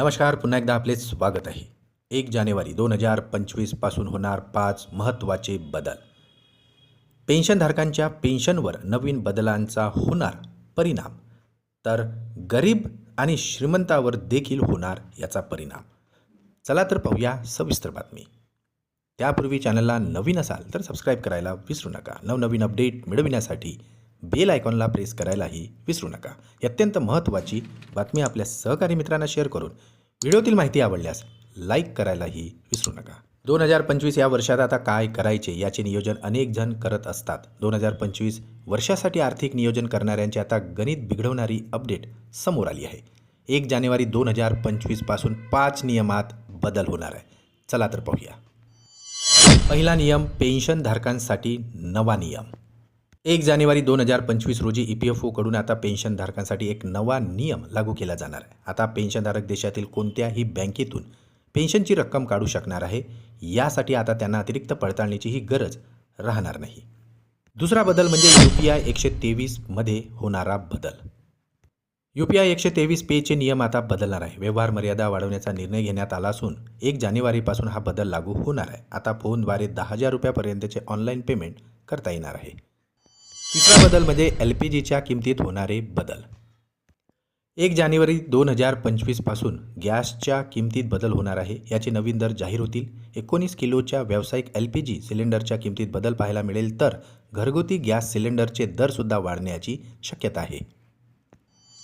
नमस्कार पुन्हा एकदा आपले स्वागत आहे. एक जानेवारी दोन हजार पंचवीसपासून होणार पाच महत्त्वाचे बदल. पेन्शनधारकांच्या पेन्शनवर नवीन बदलांचा होणार परिणाम. तर गरीब आणि श्रीमंतावर देखील होणार याचा परिणाम. चला तर पाहूया सविस्तर बातमी. त्यापूर्वी चॅनलला नवीन असाल तर सबस्क्राईब करायला विसरू नका. नवनवीन अपडेट मिळविण्यासाठी बेल आयकॉनला प्रेस करायलाही विसरू नका. ही अत्यंत महत्त्वाची बातमी आपल्या सहकारी मित्रांना शेअर करून व्हिडिओतील माहिती आवडल्यास लाईक करायलाही विसरू नका. दोन हजार पंचवीस या वर्षात आता काय करायचे याचे नियोजन अनेक जण करत असतात. दोन हजार पंचवीस वर्षासाठी आर्थिक नियोजन करणाऱ्यांची आता गणित बिघडवणारी अपडेट समोर आली आहे. एक जानेवारी दोन हजार पंचवीसपासून पाच नियमात बदल होणार आहे. चला तर पाहूया. पहिला नियम पेन्शनधारकांसाठी नवा नियम. एक जानेवारी दोन हजार पंचवीस रोजी ई पी एफ ओकडून आता पेन्शनधारकांसाठी एक नवा नियम लागू केला जाणार आहे. आता पेन्शनधारक देशातील कोणत्याही बँकेतून पेन्शनची रक्कम काढू शकणार आहे. यासाठी आता त्यांना अतिरिक्त पडताळणीचीही गरज राहणार नाही. दुसरा बदल म्हणजे यू पी आय एकशे तेवीसमध्ये होणारा बदल. यू पी आय एकशे तेवीस पेचे नियम आता बदलणार आहे. व्यवहार मर्यादा वाढवण्याचा निर्णय घेण्यात आला असून एक जानेवारीपासून हा बदल लागू होणार आहे. आता फोनद्वारे दहा हजार रुपयापर्यंतचे ऑनलाईन पेमेंट करता येणार आहे. बदल म्हणजे एल पी जीच्या किमतीत होणारे बदल. एक जानेवारी दोन हजार पंचवीसपासून गॅसच्या किमतीत बदल होणार आहे याचे नवीन दर जाहीर होतील. एकोणीस किलोच्या व्यावसायिक एल पी जी सिलेंडरच्या किमतीत बदल पाहायला मिळेल तर घरगुती गॅस सिलेंडरचे दरसुद्धा वाढण्याची शक्यता आहे.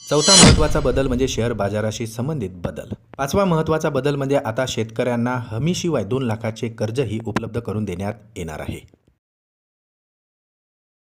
चौथा महत्त्वाचा बदल म्हणजे शेअर बाजाराशी संबंधित बदल. पाचवा महत्त्वाचा बदल म्हणजे आता शेतकऱ्यांना हमीशिवाय दोन लाखाचे कर्जही उपलब्ध करून देण्यात येणार आहे.